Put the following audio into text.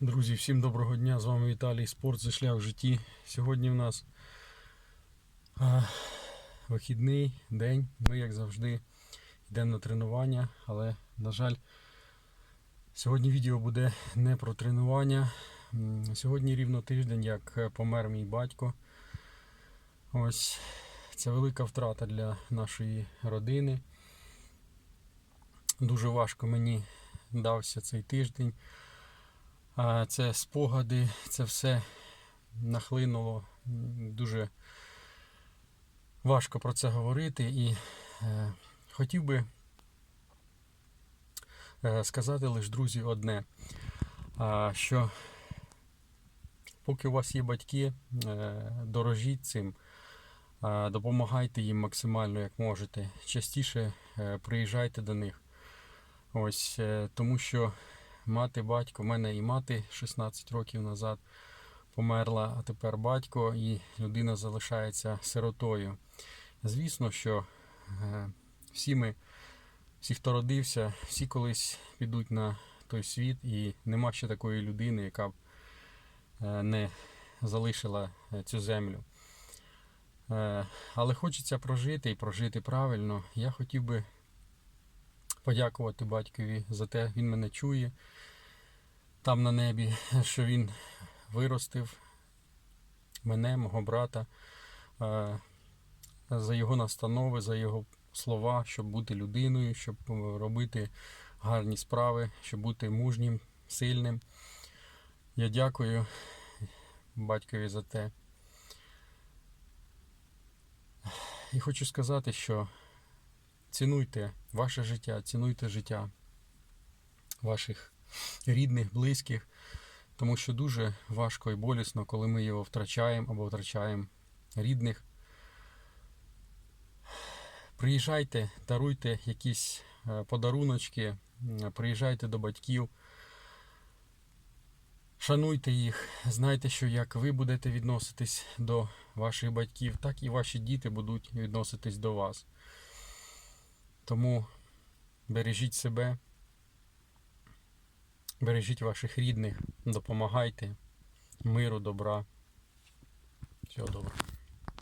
Друзі, всім доброго дня! З вами Віталій Спорт за шлях в житті. Сьогодні в нас а, вихідний день. Ми, як завжди, йдемо на тренування, але, на жаль, сьогодні відео буде не про тренування. Сьогодні рівно тиждень, як е, помер мій батько. Ось це велика втрата для нашої родини. Дуже важко мені дався цей тиждень. Це спогади, це все нахлинуло. Дуже важко про це говорити. І е, хотів би е, сказати лише, друзі, одне, що поки у вас є батьки, е, дорожіть цим, допомагайте їм максимально, як можете. Частіше приїжджайте до них. Ось, тому що мати, батько, в мене і мати 16 років назад померла, а тепер батько, і людина залишається сиротою. Звісно, що е, всі ми, всі, хто родився, всі колись підуть на той світ, і нема ще такої людини, яка б е, не залишила е, цю землю. Але хочеться прожити і прожити правильно. Я хотів би подякувати батькові за те, він мене чує там на небі, що він виростив мене, мого брата, е, за його настанови, за його слова, щоб бути людиною, щоб е, робити гарні справи, щоб бути мужнім, сильним. Я дякую батькові за те. І хочу сказати, що цінуйте ваше життя, цінуйте життя ваших рідних, близьких, тому що дуже важко і болісно, коли ми його втрачаємо або втрачаємо рідних. Приїжджайте, даруйте якісь е, подаруночки, приїжджайте до батьків, шануйте їх, знайте, що як ви будете відноситись до ваших батьків, так і ваші діти будуть відноситись до вас. Тому бережіть себе, бережіть ваших рідних, допомагайте, миру, добра. Всього доброго.